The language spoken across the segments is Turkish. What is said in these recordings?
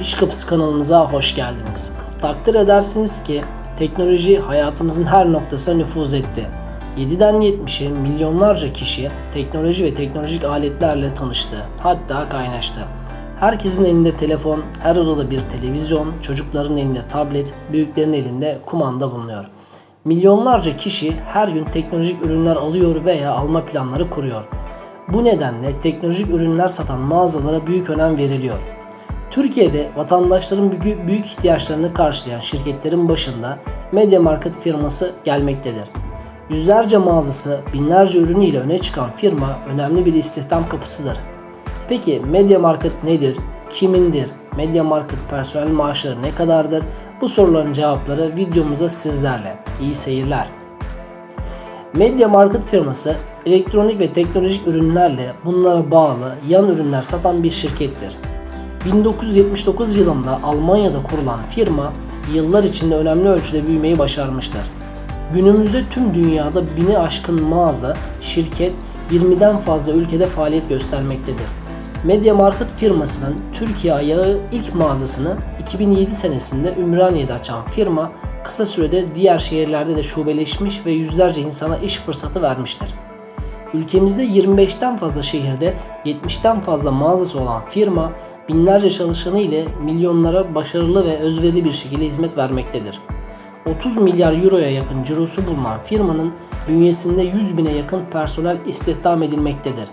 İş Kapısı kanalımıza hoş geldiniz. Takdir edersiniz ki teknoloji hayatımızın her noktasına nüfuz etti. 7'den 70'e milyonlarca kişi teknoloji ve teknolojik aletlerle tanıştı. Hatta kaynaştı. Herkesin elinde telefon, her odada bir televizyon, çocukların elinde tablet, büyüklerin elinde kumanda bulunuyor. Milyonlarca kişi her gün teknolojik ürünler alıyor veya alma planları kuruyor. Bu nedenle teknolojik ürünler satan mağazalara büyük önem veriliyor. Türkiye'de vatandaşların büyük, ihtiyaçlarını karşılayan şirketlerin başında Media Market firması gelmektedir. Yüzlerce mağazası, binlerce ürünüyle öne çıkan firma önemli bir istihdam kapısıdır. Peki Media Market nedir? Kimindir? Media Market personel maaşları ne kadardır? Bu soruların cevapları videomuzda sizlerle. İyi seyirler. Media Market firması elektronik ve teknolojik ürünlerle bunlara bağlı yan ürünler satan bir şirkettir. 1979 yılında Almanya'da kurulan firma yıllar içinde önemli ölçüde büyümeyi başarmıştır. Günümüzde tüm dünyada bini aşkın mağaza, şirket 20'den fazla ülkede faaliyet göstermektedir. Media Market firmasının Türkiye ayağı ilk mağazasını 2007 senesinde Ümraniye'de açan firma kısa sürede diğer şehirlerde de şubeleşmiş ve yüzlerce insana iş fırsatı vermiştir. Ülkemizde 25'ten fazla şehirde 70'ten fazla mağazası olan firma binlerce çalışanı ile milyonlara başarılı ve özverili bir şekilde hizmet vermektedir. 30 milyar euroya yakın cirosu bulunan firmanın bünyesinde 100 bine yakın personel istihdam edilmektedir.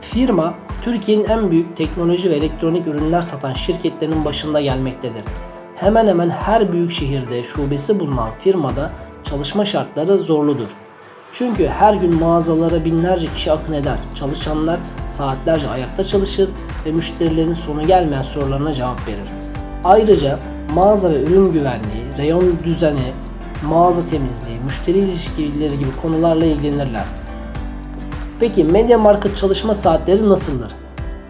Firma, Türkiye'nin en büyük teknoloji ve elektronik ürünler satan şirketlerinin başında gelmektedir. Hemen hemen her büyük şehirde şubesi bulunan firmada çalışma şartları zorludur. Çünkü her gün mağazalara binlerce kişi akın eder. Çalışanlar saatlerce ayakta çalışır ve müşterilerin sonu gelmeyen sorularına cevap verir. Ayrıca mağaza ve ürün güvenliği, reyon düzeni, mağaza temizliği, müşteri ilişkileri gibi konularla ilgilenirler. Peki Media Market çalışma saatleri nasıldır?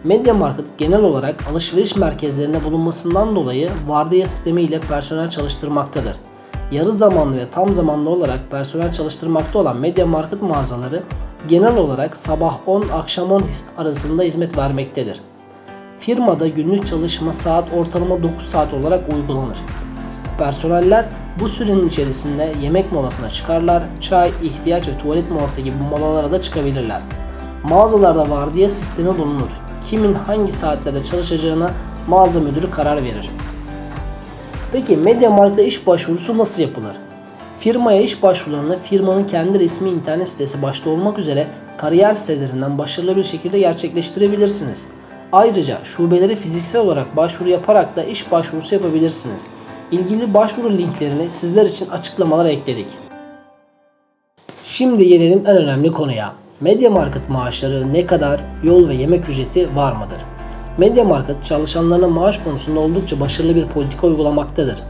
Media Market genel olarak alışveriş merkezlerinde bulunmasından dolayı vardiya sistemi ile personel çalıştırmaktadır. Yarı zamanlı ve tam zamanlı olarak personel çalıştırmakta olan Media Market mağazaları genel olarak sabah 10 akşam 10 arasında hizmet vermektedir. Firmada günlük çalışma saat ortalama 9 saat olarak uygulanır. Personeller bu sürenin içerisinde yemek molasına çıkarlar, çay, ihtiyaç ve tuvalet molası gibi molalara da çıkabilirler. Mağazalarda vardiya sistemi bulunur. Kimin hangi saatlerde çalışacağına mağaza müdürü karar verir. Peki Mediamarkt'ta iş başvurusu nasıl yapılır? Firmaya iş başvurularını firmanın kendi resmi internet sitesi başta olmak üzere kariyer sitelerinden başarılı bir şekilde gerçekleştirebilirsiniz. Ayrıca şubelere fiziksel olarak başvuru yaparak da iş başvurusu yapabilirsiniz. İlgili başvuru linklerini sizler için açıklamalara ekledik. Şimdi gelelim en önemli konuya. Media Market maaşları ne kadar, yol ve yemek ücreti var mıdır? Media Market çalışanlarına maaş konusunda oldukça başarılı bir politika uygulamaktadır.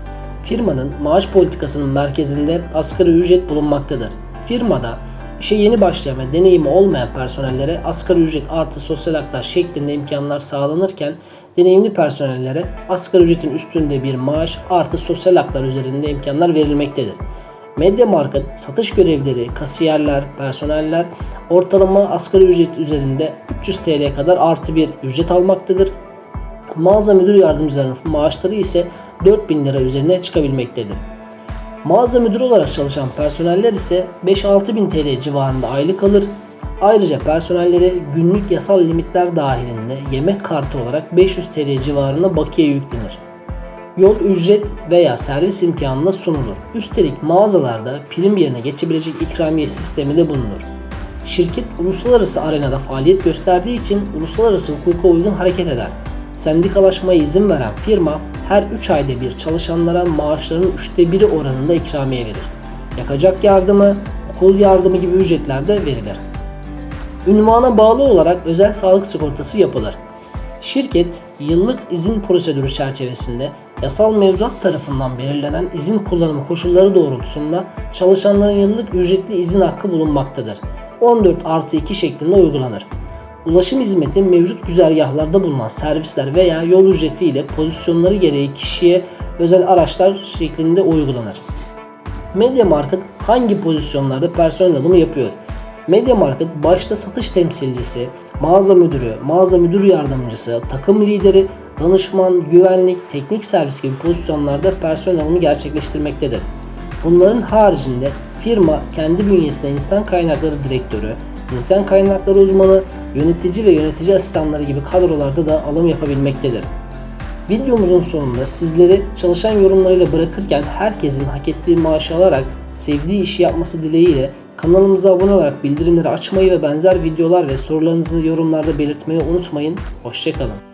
Firmanın maaş politikasının merkezinde asgari ücret bulunmaktadır. Firmada işe yeni başlayan ve deneyimi olmayan personellere asgari ücret artı sosyal haklar şeklinde imkanlar sağlanırken deneyimli personellere asgari ücretin üstünde bir maaş artı sosyal haklar üzerinde imkanlar verilmektedir. Medya Market satış görevleri, kasiyerler, personeller ortalama asgari ücret üzerinde 300 TL kadar artı bir ücret almaktadır. Mağaza müdür yardımcılarının maaşları ise 4000 lira üzerine çıkabilmektedir. Mağaza müdürü olarak çalışan personeller ise 5-6 bin TL civarında aylık alır. Ayrıca personellere günlük yasal limitler dahilinde yemek kartı olarak 500 TL civarında bakiye yüklenir yol ücret veya servis imkanına sunulur. Üstelik mağazalarda prim yerine geçebilecek ikramiye sistemi de bulunur. Şirket uluslararası arenada faaliyet gösterdiği için uluslararası hukuka uygun hareket eder. Sendikalaşmaya izin veren firma her 3 ayda bir çalışanlara maaşlarının üçte biri oranında ikramiye verir. Yakacak yardımı, okul yardımı gibi ücretler de verilir. Ünvana bağlı olarak özel sağlık sigortası yapılır. Şirket yıllık izin prosedürü çerçevesinde yasal mevzuat tarafından belirlenen izin kullanımı koşulları doğrultusunda çalışanların yıllık ücretli izin hakkı bulunmaktadır. 14 artı 2 şeklinde uygulanır. Ulaşım hizmeti mevcut güzergahlarda bulunan servisler veya yol ücreti ile pozisyonları gereği kişiye özel araçlar şeklinde uygulanır. Media Market hangi pozisyonlarda personel alımı yapıyor? Media Market başta satış temsilcisi, mağaza müdürü, mağaza müdür yardımcısı, takım lideri, danışman, güvenlik, teknik servis gibi pozisyonlarda personel alımı gerçekleştirmektedir. Bunların haricinde firma kendi bünyesinde insan kaynakları direktörü, insan kaynakları uzmanı, yönetici ve yönetici asistanları gibi kadrolarda da alım yapabilmektedir. Videomuzun sonunda sizleri çalışan yorumlarıyla bırakırken herkesin hak ettiği maaşı alarak sevdiği işi yapması dileğiyle kanalımıza abone olarak bildirimleri açmayı ve benzer videolar ve sorularınızı yorumlarda belirtmeyi unutmayın. Hoşçakalın.